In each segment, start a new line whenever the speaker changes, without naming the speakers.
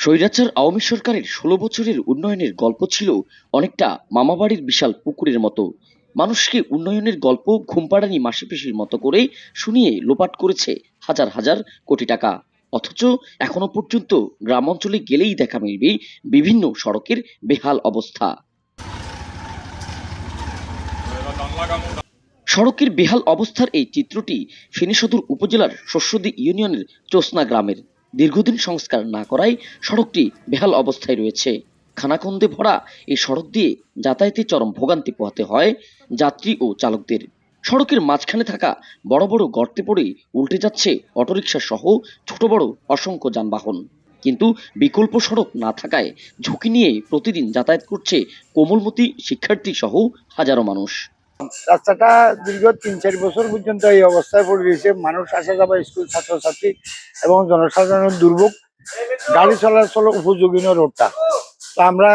স্বৈরাচার আওয়ামী সরকারের ষোলো বছরের উন্নয়নের গল্প ছিল অনেকটা মামাবাড়ির বিশাল পুকুরের মতো। মানুষকে উন্নয়নের গল্প ঘুমপাড়ানি মাসিপিসির মতো করে শুনিয়ে লোপাট করেছে হাজার হাজার কোটি টাকা। অথচ এখনও পর্যন্ত গ্রাম অঞ্চলে গেলেই দেখা মিলবে বিভিন্ন সড়কের বেহাল অবস্থা। সড়কের বেহাল অবস্থার এই চিত্রটি ফেনী সদর উপজেলার শস্যদী ইউনিয়নের চোসনা গ্রামের। দীর্ঘদিন সংস্কার না করায় সড়কটি বেহাল অবস্থায় রয়েছে। খানাখন্দে ভরা এই সড়ক দিয়ে যাতায়াতে চরম ভোগান্তি পোহাতে হয় যাত্রী ও চালকদের। সড়কের মাঝখানে থাকা বড় বড় গর্তে পড়ে উল্টে যাচ্ছে অটোরিকশা সহ ছোট বড় অসংখ্য যানবাহন। কিন্তু বিকল্প সড়ক না থাকায় ঝুঁকি নিয়ে প্রতিদিন যাতায়াত করছে কোমলমতি শিক্ষার্থী সহ হাজারো মানুষ।
রাস্তাটা দীর্ঘ তিন চার বছর পর্যন্ত এই অবস্থায় পড়ে রয়েছে। মানুষ আসা যাওয়া স্কুল, ছাত্রছাত্রী এবং জনসাধারণের দুর্ভোগ। গাড়ি চলাচল উপযোগী রোডটা। তো আমরা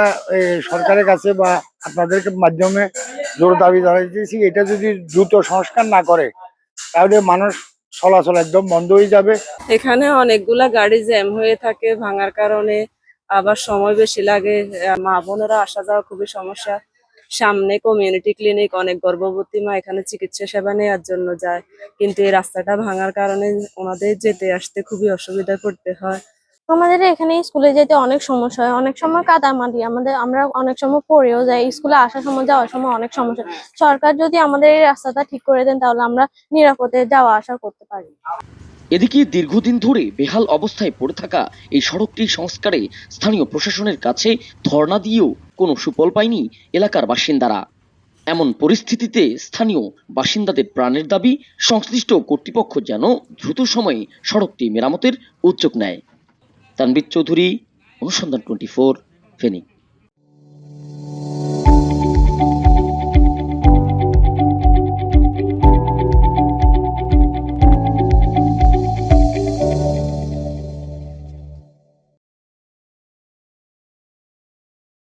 সরকারের কাছে বা আপনাদের মাধ্যমে জোর দাবি জানাইতেছি এটা যদি দ্রুত সংস্কার না করে, তাহলে মানুষ চলাচল একদম বন্ধ হয়ে যাবে।
এখানে অনেকগুলা গাড়ি জ্যাম হয়ে থাকে, ভাঙার কারণে আবার সময় বেশি লাগে। মা বোনেরা আসা যাওয়া খুবই সমস্যা। সামনে কমিউনিটি ক্লিনিক অনেক গর্ভবতী মা এখানে চিকিৎসা সেবা নেওয়ার জন্য যায়। কিন্তু এই রাস্তাটা ভাঙার কারণে ওনাদের যেতে আসতে খুবই অসুবিধা করতে হয়।
আমাদের এখানে স্কুলে যেতে অনেক সমস্যা হয়। অনেক সময় কাদামাটি, আমাদের, আমরা অনেক সময় পড়েও যাই। স্কুলে আসার সময়, যাওয়ার সময় অনেক সমস্যা। সরকার যদি আমাদের এই রাস্তাটা ঠিক করে দেন, তাহলে আমরা নিরাপদে যাওয়া আসা করতে পারি।
এদিকে দীর্ঘদিন ধরে বেহাল অবস্থায় পড়ে থাকা এই সড়কটি সংস্কারে স্থানীয় প্রশাসনের কাছে ধর্ণা দিয়েও কোনো সুফল পায়নি এলাকার বাসিন্দারা। এমন পরিস্থিতিতে স্থানীয় বাসিন্দাদের প্রাণের দাবি, সংশ্লিষ্ট কর্তৃপক্ষ যেন দ্রুত সময়ে সড়কটি মেরামতের উদ্যোগ নেয়। তানবির চৌধুরী, অনুসন্ধান টোয়েন্টি ফোর, ফেনী।